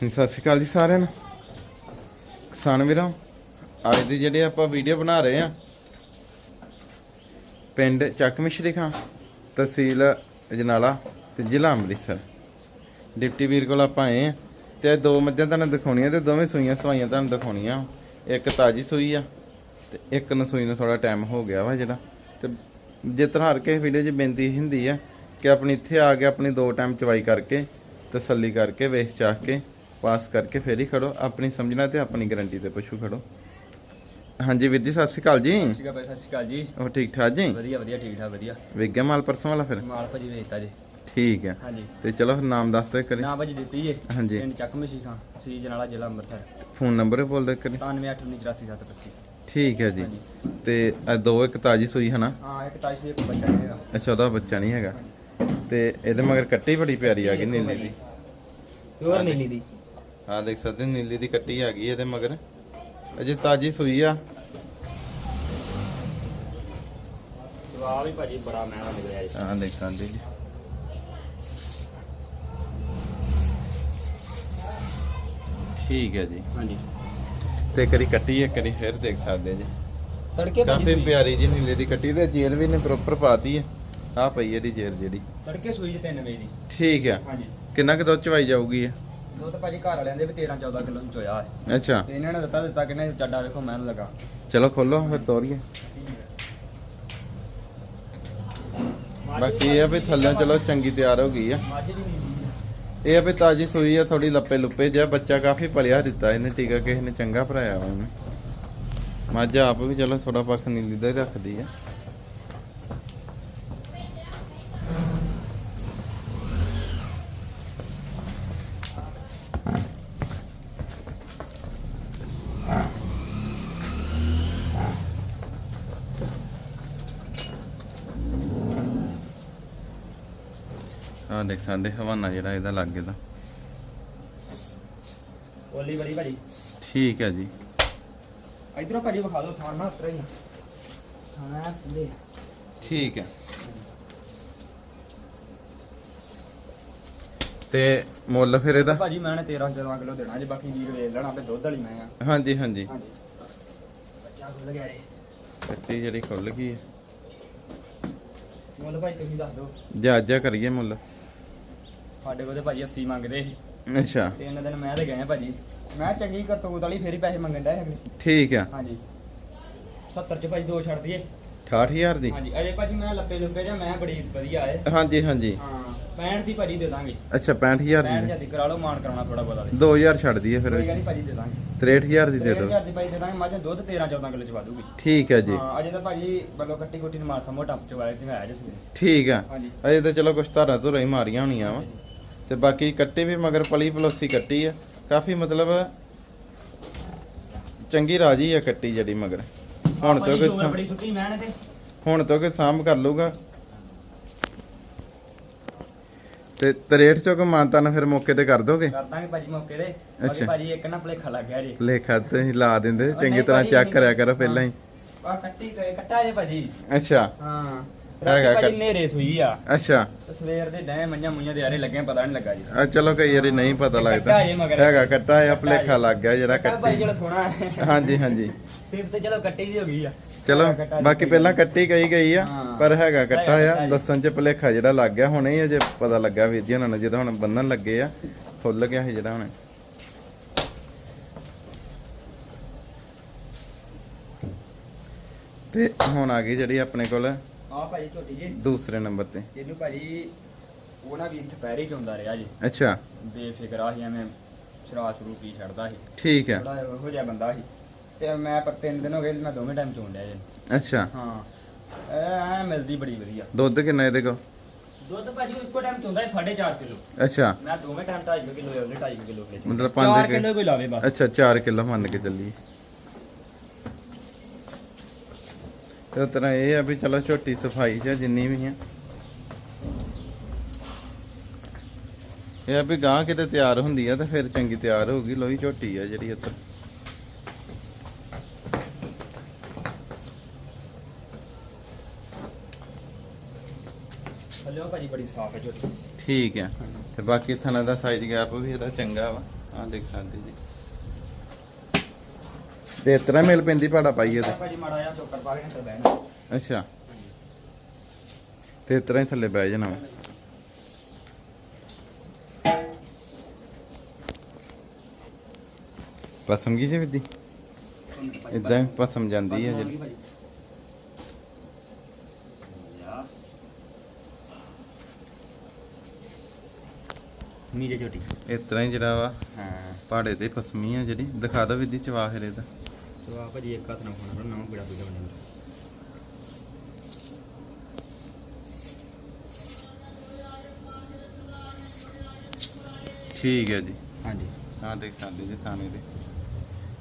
ਹਾਂਜੀ, ਸਤਿ ਸ਼੍ਰੀ ਅਕਾਲ ਜੀ ਸਾਰਿਆਂ ਨੂੰ। ਕਿਸਾਨ ਵੀਰਾਂ, ਅੱਜ ਦੀ ਜਿਹੜੀ ਆਪਾਂ ਵੀਡੀਓ ਬਣਾ ਰਹੇ ਆ ਪਿੰਡ ਚੱਕ ਮਿਸ਼ਰੀ ਖਾਂ, ਤਹਿਸੀਲ ਅਜਨਾਲਾ ਤੇ ਜ਼ਿਲ੍ਹਾ ਅੰਮ੍ਰਿਤਸਰ। ਡਿਪਟੀ ਵੀਰ ਕੋਲ ਆਪਾਂ ਆਏ ਆ ਤੇ ਇਹ ਦੋ ਮੱਝਾਂ ਤੁਹਾਨੂੰ ਦਿਖਾਉਣੀਆਂ ਤੇ ਦੋਵੇਂ ਸੂਈਆਂ ਸਵਾਈਆਂ ਤੁਹਾਨੂੰ ਦਿਖਾਉਣੀਆਂ। ਇੱਕ ਤਾਜੀ ਸੂਈ ਆ ਤੇ ਇੱਕ ਨੂੰ ਸੂਈ ਨੂੰ ਥੋੜਾ ਟਾਈਮ ਹੋ ਗਿਆ ਵਾ ਜਿਹੜਾ। ਤੇ ਜਿਸ ਤਰ੍ਹਾਂ ਹਰ ਕਿਸੇ ਵੀਡੀਓ 'ਚ ਬੇਨਤੀ ਹੁੰਦੀ ਆ ਕਿ ਆਪਣੀ ਇੱਥੇ ਆ ਕੇ ਆਪਣੀ ਦੋ ਟਾਈਮ ਚਵਾਈ ਕਰਕੇ ਤਸੱਲੀ ਕਰਕੇ ਵੇਚ ਚਾਹ ਕੇ ਪਾਸ ਕਰਕੇ ਫੇਰ ਹੀ ਖੜੋ ਆਪਣੀ ਸਮਝਣਾ ਤੇ ਆਪਣੀ ਗਾਰੰਟੀ ਤੇ ਪਸ਼ੂ ਖੜੋ। ਹਾਂਜੀ ਵੀਰ ਜੀ ਸਤਿ ਸ਼੍ਰੀ ਅਕਾਲ ਜੀ। ਸਤਿ ਸ਼੍ਰੀ ਅਕਾਲ ਭਾਈ, ਸਤਿ ਸ਼੍ਰੀ ਅਕਾਲ ਜੀ। ਉਹ ਠੀਕ ਠਾਕ ਜੀ? ਵਧੀਆ ਵਧੀਆ ਠੀਕ ਠਾਕ ਵਧੀਆ। ਵੇਗਿਆ ਮਾਲ ਪਰਸੋਂ ਵਾਲਾ ਫਿਰ? ਮਾਲ ਭਾਜੀ ਵੇਚਤਾ ਜੀ। ਠੀਕ ਹੈ। ਹਾਂਜੀ। ਤੇ ਚਲੋ ਫਿਰ ਨਾਮ ਦੱਸ ਦਿਓ ਕਰੀ ਨਾ ਭਾਜੀ ਦਿੱਤੀ ਜੇ ਹਾਂਜੀ। ਪਿੰਡ ਚੱਕ ਮਸ਼ੀ ਖਾਂ ਸੀ ਜਨਾਲਾ ਜ਼ਿਲ੍ਹਾ ਅੰਮ੍ਰਿਤਸਰ। ਫੋਨ ਨੰਬਰ ਬੋਲ ਦਿਓ ਕਰੀ 9889847725 ਠੀਕ ਹੈ ਜੀ। ਹਾਂਜੀ। ਤੇ ਇਹ ਦੋ ਇੱਕ ਤਾਜੀ ਸੂਈ ਹਨਾ? ਹਾਂ ਇੱਕ ਤਾਜੀ ਸੀ ਇੱਕ ਬੱਚਾ ਨਹੀਂ ਹੈਗਾ। ਅੱਛਾ ਉਹਦਾ ਬੱਚਾ ਨਹੀਂ ਹੈਗਾ। ਤੇ ਇਹਦੇ ਮਗਰ ਕੱਟੀ ਬੜੀ ਪਿਆਰੀ ਆ ਗਈ ਨੀਲੀ ਦੀ। ਪਿਓਰ ਨੀਲੀ ਦੀ? ਹਾਂ ਦੇਖ ਸਕਦੇ ਨੀਲੀ ਦੀ ਕੱਟੀ ਆ ਗਈ ਇਹਦੇ ਮਗਰ। ਅਜੇ ਤਾਜੀ ਸੂਈ ਆ। ਸਵਾਲ ਭਾਜੀ ਬੜਾ ਮਹਿੰਗਾ ਨਿਕਲਿਆ ਜੀ। ਹਾਂ ਦੇਖ ਸਕਦੇ ਜੀ। ਠੀਕ ਹੈ ਜੀ। ਹਾਂਜੀ। ਤੇ ਕਰੀ ਕੱਟੀ ਹੈ ਕਰੀ ਫਿਰ ਦੇਖ ਸਕਦੇ ਜੀ। ਤੜਕੇ ਭਾਜੀ ਕਾਫੀ ਸੂਈ। ਪਿਆਰੀ ਜੀ ਨੀਲੇ ਦੀ ਕੱਟੀ ਤੇ ਜੇਰ ਵੀ ਨੇ ਪ੍ਰੋਪਰ ਪਾਤੀ ਹੈ। ਆ ਪਈ ਇਹਦੀ ਜੇਰ ਜਿਹੜੀ। ਤੜਕੇ ਸੂਈ ਜੀ 3 ਵਜੇ ਦੀ। ਠੀਕ ਹੈ। ਹਾਂਜੀ। ਕਿੰਨਾ ਕੁ ਦੁੱਧ ਚਵਾਈ ਜਾਊਗੀ ਇਹ? ਦੋ ਤਾਂ ਭਾਜੀ ਘਰ ਵਾਲਿਆਂ ਦੇ ਵੀ 13 14 ਕਿਲੋ ਚ ਹੋਇਆ। ਹੈ ਅੱਛਾ। ਤੇ ਇਹਨਾਂ ਨੇ ਦਿੱਤਾ ਦਿੱਤਾ ਕਿਨੇ ਚੱਡਾ ਵੇਖੋ ਮੈਨੂੰ ਲੱਗਾ। ਚਲੋ ਖੋਲੋ ਫਿਰ ਤੋਰੀਏ। ਬਾਕੀ ਇਹ ਆ ਵੀ ਥੱਲੇ ਚਲੋ ਚੰਗੀ ਤਿਆਰ ਹੋ ਗਈ ਆ। ਮਾਝੀ ਦੀ ਨੀਲੀ ਇਹ ਆ ਵੀ ਤਾਜੀ ਸੂਈ ਆ ਥੋੜੀ ਲੱਪੇ ਲੁੱਪੇ ਜਿਹਾ ਬੱਚਾ ਕਾਫੀ ਪਲਿਆ ਦਿੱਤਾ ਇਹਨੇ ਟੀਕਾ ਕਿਸੇ ਨੇ ਚੰਗਾ ਭਰਾਇਆ ਵਾ ਇਹਨੇ ਮੱਝ ਆਪ ਵੀ ਚਲੋ ਥੋੜਾ ਪੱਖ ਨੀਲੀ ਦਾ ਹੀ ਰੱਖਦੀ ਆ। ਆ ਦੇਖ ਸਾਡੇ ਹਵਾਨਾ ਜਿਹੜਾ ਇਹਦਾ ਲੱਗੇ ਦਾ ਓਲੀ ਬੜੀ ਭਾਜੀ। ਠੀਕ ਹੈ ਜੀ। ਇਧਰੋਂ ਭਾਜੀ ਵਿਖਾ ਦਿਓ ਥਾਣਾ ਉਤਰਾ ਹੀ ਥਾਣਾ ਦੇ ਠੀਕ ਹੈ। ਤੇ ਮੁੱਲ ਫਿਰ ਇਹਦਾ? ਭਾਜੀ ਮੈਂ ਨੇ 13 14 ਕਿਲੋ ਦੇਣਾ ਜੀ ਬਾਕੀ ਵੀਰ ਵੇਚ ਲੈਣਾ ਤੇ ਦੁੱਧ ਵਾਲੀ ਮੈਂ ਆ। ਹਾਂਜੀ ਹਾਂਜੀ। ਹਾਂਜੀ। ਬੱਚਾ ਖੁੱਲ ਗਿਆ ਰੇ ਕੱਟੀ ਜਿਹੜੀ ਖੁੱਲ ਗਈ ਹੈ। ਮੁੱਲ ਭਾਈ ਤੁਸੀਂ ਦੱਸ ਦਿਓ। ਜਾਜਾ ਕਰੀਏ ਮੁੱਲ। ਸਾਡੇ ਕੋਲ ਤੇ ਭਾਜੀ 80 ਮੰਗਦੇ ਸੀ। ਅੱਛਾ। ਤਿੰਨ ਦਿਨ ਮੈਂ ਤੇ ਗਏ ਆ ਭਾਜੀ। ਮੈਂ ਚੰਗੀ ਕਰਤੂਤ ਵਾਲੀ ਫੇਰ ਹੀ ਪੈਸੇ ਮੰਗਣ ਡਿਆ ਹੈਗੇ ਠੀਕ ਆ। ਹਾਂਜੀ। 70 ਚ ਭਾਜੀ ਦੋ ਛੱਡ ਦਈਏ। 68000 ਦੀ? ਹਾਂਜੀ ਅਜੇ ਭਾਜੀ ਮੈਂ ਲੱਪੇ ਲੁੱਪੇ ਜਾਂ ਮੈਂ ਬੜੀ ਵਧੀਆ ਏ ਹਾਂਜੀ ਹਾਂਜੀ। ਹਾਂ 65 ਦੀ ਭਾਜੀ ਦੇ ਦਾਂਗੇ। ਅੱਛਾ 65000 65 ਦੀ। ਦੀ ਕਰਾ ਲਓ ਮਾਨ ਕਰਾਉਣਾ ਥੋੜਾ ਬਹੁਤਾ ਦੇ 2000 ਛੱਡ ਦਈਏ ਫਿਰ। ਕੋਈ ਗੱਲ ਵਿੱਚ ਨਹੀਂ ਭਾਜੀ ਦੇ ਦਾਂਗੇ। 63000 ਦੀ ਦੇ ਦਿਓ। 6000 ਦੀ ਭਾਜੀ ਦੇ ਦਾਂਗੇ ਮਾਝਾ ਦੁੱਧ 13 14 ਕਿਲੋ ਚਵਾ ਦੂਗੀ ਠੀਕ ਹੈ ਜੀ। ਹਾਂ ਅਜੇ ਤਾਂ ਭਾਜੀ ਬੱਲੋ ਕੱਟੀ ਕੁੱਟੀ ਨੂੰ ਟੱਪ ਚ ਵਾਲੇ ਚ ਆਇਆ ਜਿਸ ਨੇ ਠੀਕ ਆ। ਹਾਂਜੀ। ਅਜੇ ਤਾਂ ਚਲੋ ਕੁਛ ਧਾਰਾਂ ਧੁਰਾਂ ਹੀ ਮਾਰੀਆਂ ਹੋਣੀਆਂ ਵਾ। ਤੇ ਬਾਕੀ ਕੱਟੀ ਵੀ ਮਗਰ ਪਲੀ ਪਲੋਸੀ ਕੱਟੀ ਆ। ਕਾਫੀ ਮਤਲਬ ਚੰਗੀ ਰਾਜੀ ਆ ਕੱਟੀ ਜਿਹੜੀ ਮਗਰ। ਹੁਣ ਤੋਂ ਕੋਈ ਬੜੀ ਛੁੱਟੀ ਮੈਂ ਨੇ ਤੇ। ਹੁਣ ਤੋਂ ਕੋਈ ਸਾਂਭ ਕਰ ਲੂਗਾ ਤੇ 63 ਚੋਂ ਕੋ ਮਾਨਤਾ ਨਾ ਫਿਰ ਮੌਕੇ ਤੇ ਕਰ ਦੋਗੇ? ਕਰ ਦਾਂਗੇ ਭਾਜੀ ਮੌਕੇ ਤੇ। ਅੱਛਾ। ਭਾਜੀ ਇੱਕ ਨਾ ਭਲੇਖਾ ਲੱਗ ਗਿਆ ਜੀ। ਲੇਖਾ ਤੇ ਲਾ ਦਿੰਦੇ। ਚੰਗੀ ਤਰ੍ਹਾਂ ਚੈੱਕ ਕਰਿਆ ਕਰੋ ਪਹਿਲਾਂ ਹੀ। ਆ ਕੱਟੀ ਕੱਟਾ ਜੇ ਭਾਜੀ। ਅੱਛਾ। ਹਾਂ। ਹੈਗਾ ਹੈਗਾ ਭਾਜੀ ਕੱਟ- ਨੇਰੇ ਸੂਈ ਆ। ਅੱਛਾ। ਤੇ ਸਵੇਰ ਦੇ ਡੈ ਮੰਝਾਂ ਮੁਈਆਂ ਦੇ ਆਰੇ ਲੱਗੇ ਪਤਾ ਨਹੀਂ ਲੱਗਾ ਜੀ। ਆ ਚਲੋ ਕਈ ਵਾਰੀ ਨਹੀਂ ਪਤਾ ਲੱਗਦਾ। ਕੱਟਾ ਜੇ ਮਗਰ। ਹੈਗਾ ਕੱਟਾ ਆ ਕੱਟਾ ਭਲੇਖਾ ਜੇ। ਲੱਗ ਗਿਆ ਜਿਹੜਾ ਕੱਟਾ ਭਾਈ ਕੱਟੀ ਜਿਹੜਾ ਸੋਹਣਾ ਹੈ। ਹਾਂਜੀ ਹਾਂਜੀ। ਸਿਰ ਤੇ ਚਲੋ ਕੱਟੀ ਜੀ ਹੋ ਗਈ ਆ। ਚਲੋ ਕੱਟਾ ਬਾਕੀ ਪਹਿਲਾਂ ਕੱਟੀ ਗਈ ਗਈ ਆ ਹਾਂ। ਪਰ ਹੈਗਾ ਕੱਟਾ ਹੈਗਾ ਆ। ਕੱਟਾ ਜੀ। ਦੱਸਣ ਚ ਭਲੇਖਾ ਜਿਹੜਾ ਲੱਗ ਗਿਆ ਹੁਣੇ ਹੀ ਅਜੇ ਪਤਾ ਲੱਗਾ ਵੀਰ ਜੀ ਉਹਨਾਂ ਨੂੰ ਜਦੋਂ ਹੁਣ ਬੰਨਣ ਲੱਗੇ ਆ ਖੁੱਲ ਗਿਆ ਸੀ ਜਿਹੜਾ ਹੁਣ। ਤੇ ਹੁਣ ਆ ਗਈ ਜਿਹੜੀ ਆਪਣੇ ਕੋਲ ਆ ਭਾਜੀ ਝੋਟੀ ਜੀ। ਦੂਸਰੇ ਨੰਬਰ ਤੇ। ਇਹਨੂੰ ਭਾਜੀ ਉਹ ਨਾ ਵੀ ਦੁਪਹਿਰੇ ਚ ਹੁੰਦਾ ਰਿਹਾ ਜੀ। ਅੱਛਾ। ਬੇਫਿਕਰ ਆ ਸੀ ਐਵੇਂ ਸ਼ਰਾਬ ਸ਼ੁਰੂ ਪੀ ਛੱਡਦਾ ਸੀ। ਠੀਕ ਹੈ। ਥੋੜਾ ਇਹੋ ਜਿਹਾ ਬੰਦਾ ਸੀ। ਤੇ ਮੈਂ ਪਰ ਤਿੰਨ ਦਿਨ ਹੋ ਗਏ ਮੈਂ ਦੋਵੇਂ ਟਾਈਮ ਲਿਆ ਜੀ ਅੱਛਾ। ਹਾਂ। ਐ ਮਿਲਦੀ ਬੜੀ ਵਧੀਆ। ਦੁੱਧ ਕਿੰਨਾ ਇਹਦੇ ਕੋ ਦੁੱਧ ਭਾਜੀ ਇੱਕੋ ਟਾਈਮ ਚੋਂਦਾ ਹੈ 4.5 ਕਿਲੋ। ਅੱਛਾ। ਮੈਂ ਦੋਵੇਂ ਟਾਈਮ 2.5 ਕਿਲੋ ਉਹਨੇ 2.5 ਕਿਲੋ ਮਤਲਬ ਪੰਜ 4 ਕਿ- ਕਿਲੋ ਕੋਈ ਲਾਵੇ ਬਸ। ਅੱਛਾ 4 ਕਿਲੋ ਮੰਨ ਕੇ ਚੱਲੀ ਤੇ ਉਸ ਤਰ੍ਹਾਂ ਇਹ ਆ ਵੀ ਚਲੋ ਛੋਟੀ ਸਫ਼ਾਈ ਜਾਂ ਜਿੰਨੀ ਵੀ ਆ। ਇਹ ਆ ਵੀ ਗਾਂ ਕਿਤੇ ਤਿਆਰ ਹੁੰਦੀ ਆ ਤੇ ਫਿਰ ਚੰਗੀ ਤਿਆਰ ਹੋਊਗੀ ਲੋਹੀ ਝੋਟੀ ਆ ਜਿਹੜੀ ਭਾਜੀ ਬੜੀ ਸਾਫ਼ ਹੈ ਝੋਟੀ। ਠੀਕ ਆ। ਤੇ ਬਾਕੀ ਥਣਾ ਦਾ ਸਾਈਜ਼ ਗੈਪ ਵੀ ਇਹਦਾ ਚੰਗਾ ਵਾ। ਆ ਦੇਖ ਸਕਦੇ ਜੀ। ਤੇ ਇਸ ਤਰ੍ਹਾਂ ਮਿਲ ਪੈਂਦੀ ਪਾੜਾ ਪਾਈਏ ਤੇ। ਭਾਜੀ ਮਾੜਾ ਜਿਹਾ ਚੋਕਰ ਪਾ ਕੇ ਅੰਦਰ ਬਹਿਣਾ ਅੱਛਾ। ਤੇ ਇਸ ਤਰ੍ਹਾਂ ਹੀ ਥੱਲੇ ਬਹਿ ਜਾਣਾ। ਪਸਮ ਗਈ ਜੇ ਵਿਦੀ? ਇਦਾਂ ਪਸਮ ਜਾਂਦੀ ਹੈ ਜਿਹੜੀ। ਨੀਜੇ ਝੋਟੀ ਇਸ ਤਰ੍ਹਾਂ ਹੀ ਜਿਹੜਾ ਵਾ ਹਾਂ। ਪਾੜੇ ਤੇ ਪਸਮੀ ਆ ਜਿਹੜੀ। ਦਿਖਾ ਦੋ ਵਿਦੀ ਚਵਾ ਫਿਰ ਇਹਦਾ। ਸੋ ਆ ਭਾਜੀ ਇੱਕ ਹੱਥ ਨਾਲ ਖਾਣਾ ਨਾ ਬੜਾ ਬੜਾ ਬਣਿਆ ਠੀਕ ਹੈ ਜੀ। ਹਾਂਜੀ। ਹਾਂ ਦੇਖ ਸਕਦੇ ਜੀ ਥਾਣੇ ਦੇ।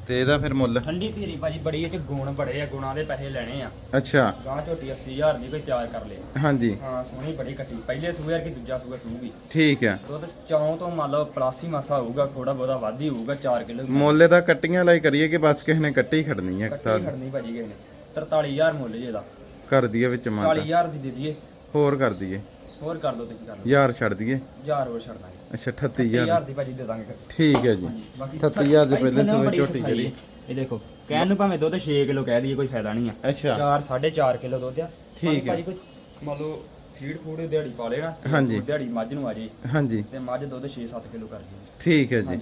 ਤੇ ਇਹਦਾ ਫਿਰ ਮੁੱਲ? ਠੰਡੀ ਧੀਰੀ ਭਾਜੀ ਬੜੀ ਇਹ ਚ ਗੁਣ ਬੜੇ ਆ ਗੁਣਾਂ ਦੇ ਪੈਸੇ ਲੈਣੇ ਆ। ਅੱਛਾ। ਗਾਂ ਝੋਟੀ 80000 ਦੀ ਕੋਈ ਤਿਆਰ ਕਰ ਲੇ। ਹਾਂਜੀ। ਹਾਂ ਸੋਹਣੀ ਬੜੀ ਕੱਟੀ। ਪਹਿਲੇ ਸੂਏ ਕਿ ਦੂਜਾ ਸੂਆ ਸੂਗੀ। ਠੀਕ ਹੈ ਦੁੱਧ ਚੌਂ ਤੋਂ ਮੰਨ ਲਓ ਪਲੱਸ ਮਾਸਾ ਹੋਊਗਾ ਥੋੜਾ ਬਹੁਤਾ ਵੱਧ ਹੀ ਹੋਊਗਾ 4 ਕਿਲੋ ਮੁੱਲ ਦਾ ਕੱਟੀਆਂ ਲਈ ਕਰੀਏ ਕਿ ਬਸ ਕਿਸੇ ਨੇ ਕੱਟੀ ਖੜਨੀ ਹੈ ਇੱਕ ਸਾਲ? ਖੜਨੀ ਭਾਜੀ ਕਿਸੇ ਨੇ। 43000 ਮੁੱਲ ਜੇ ਇਹਦਾ। ਕਰ ਦਈਏ ਵਿੱਚ ਮਾਤਾ। 40000 ਦੀ ਦੇ ਦਈਏ। ਹੋਰ ਕਰ ਦਈਏ। ਹੋਰ ਕਰ ਦੋ ਤੁਸੀਂ ਕਰ ਲਓ ਯਾਰ ਛੱਡ ਦਈਏ। ਹਜ਼ਾਰ ਹੋਰ ਛੱਡ ਦਾਂਗੇ। ਅੱਛਾ 38000 38000 ਦੀ ਭਾਜੀ ਦੇ ਦਾਂਗੇ ਠੀਕ ਹੈ ਜੀ। 38000 ਦੇ ਪਹਿਲੇ ਸੂਏ ਝੋਟੀ ਜਿਹੜੀ। ਇਹ ਦੇਖੋ ਕਹਿਣ ਨੂੰ ਭਾਵੇਂ ਦੁੱਧ 6 ਕਿਲੋ ਕਹਿ ਦਈਏ ਕੋਈ ਫਾਇਦਾ ਨਹੀਂ ਆ। ਅੱਛਾ। 4 4.5 ਕਿਲੋ ਦੁੱਧ ਆ। ਠੀਕ ਹੈ। ਭਾਜੀ ਕੋਈ ਮੰਨ ਲਓ ਫੀਡ ਫੂਡ ਦਿਹਾੜੀ ਪਾ ਲੈਣਾ ਹਾਂਜੀ। ਦਿਹਾੜੀ ਮੱਝ ਨੂੰ ਆ ਜੇ ਹਾਂਜੀ। ਤੇ ਮੱਝ ਦੁੱਧ 6-7 ਕਿਲੋ ਕਰ ਦੇ ਠੀਕ ਹੈ ਜੀ।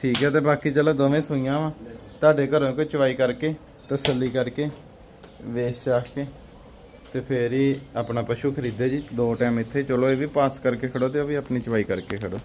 ਠੀਕ ਹੈ ਤੇ ਬਾਕੀ ਚਲੋ ਦੋਵੇਂ ਸੂਈਆਂ ਵਾ। ਤੁਹਾਡੇ ਘਰੋਂ ਕੋਈ ਚਵਾਈ ਕਰਕੇ ਤਸੱਲੀ ਕਰਕੇ ਵੇਚ ਚਾਖ ਕੇ। ਤੇ ਫੇਰ ਹੀ ਆਪਣਾ ਪਸ਼ੂ ਖਰੀਦੇ ਜੀ, ਦੋ ਟਾਈਮ ਇੱਥੇ, ਚਲੋ ਇਹ ਵੀ ਪਾਸ ਕਰਕੇ ਖੜੋ ਤੇ ਉਹ ਵੀ ਆਪਣੀ ਚਵਾਈ ਕਰਕੇ ਖੜੋ।